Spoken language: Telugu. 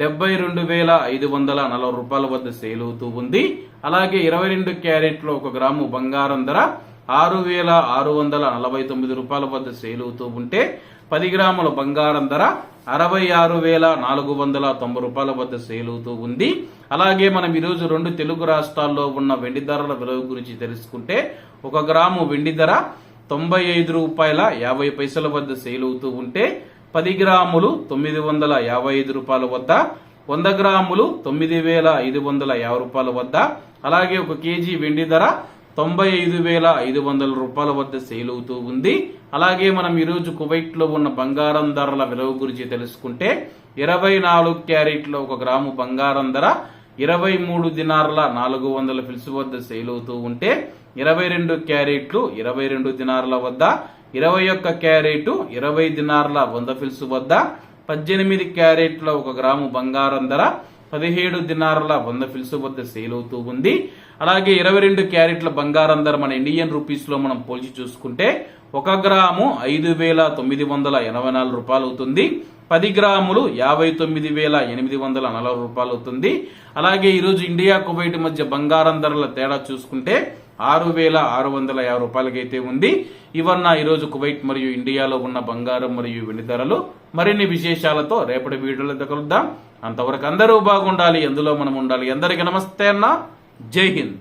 డెబ్బై రెండు వేల ఐదు వందల నలభై రూపాయల వద్ద సేల్ అవుతూ ఉంది. అలాగే ఇరవై రెండు క్యారెట్లో ఒక గ్రాము బంగారం ధర ఆరు వేల ఆరు వందల నలభై తొమ్మిది రూపాయల వద్ద సేల్ అవుతూ ఉంటే పది గ్రాముల బంగారం ధర అరవై ఆరు వేల నాలుగు వందల తొంభై రూపాయల వద్ద సేల్ అవుతూ ఉంది. అలాగే మనం ఈరోజు రెండు తెలుగు రాష్ట్రాల్లో ఉన్న వెండి ధరల విలువ గురించి తెలుసుకుంటే ఒక గ్రాము వెండి ధర తొంభై ఐదు రూపాయల యాభై పైసల వద్ద సేల్ అవుతూ ఉంటే పది గ్రాములు తొమ్మిది వందల యాభై ఐదు రూపాయల వద్ద వంద గ్రాములు తొమ్మిది వేల ఐదు వందల యాభై రూపాయల వద్ద అలాగే ఒక కేజీ వెండి ధర తొంభై ఐదు వేల ఐదు వందల రూపాయల వద్ద సేల్ అవుతూ ఉంది. అలాగే మనం ఈరోజు కువైట్లో ఉన్న బంగారం ధరల విలువ గురించి తెలుసుకుంటే ఇరవై నాలుగు క్యారెట్లో ఒక గ్రాము బంగారం ధర ఇరవై మూడు దినార్ల నాలుగు వందల ఫిల్స్ వద్ద సేల్ అవుతూ ఉంటే ఇరవై రెండు క్యారెట్లు ఇరవై రెండు దినార్ల వద్ద ఇరవై ఒక్క క్యారెట్ ఇరవై దినార్ల వంద ఫిల్స్ వద్ద పద్దెనిమిది క్యారెట్ల ఒక గ్రాము బంగారం ధర పదిహేడు దినార్ల వంద ఫిల్స్ వద్ద సేల్ అవుతూ ఉంది. అలాగే ఇరవై రెండు క్యారెట్ల బంగారం ధర మన ఇండియన్ రూపీస్లో మనం పోల్చి చూసుకుంటే ఒక గ్రాము ఐదు వేల తొమ్మిది వందల ఎనభై నాలుగు రూపాయలు అవుతుంది. పది గ్రాములు యాభై తొమ్మిది వేల ఎనిమిది వందల నలభై రూపాయలు అవుతుంది. అలాగే ఈరోజు ఇండియా కువైట్ మధ్య బంగారం ధరల తేడా చూసుకుంటే ఆరు వేల ఆరు వందల యాభై రూపాయలకైతే ఉంది. ఇవన్న ఈరోజు కువైట్ మరియు ఇండియాలో ఉన్న బంగారం మరియు వెండి ధరలు. మరిన్ని విశేషాలతో రేపటి వీడియోలతో కలుద్దాం. అంతవరకు అందరూ బాగుండాలి. ఎందులో మనం ఉండాలి. అందరికీ నమస్తే అన్న. జై హింద్.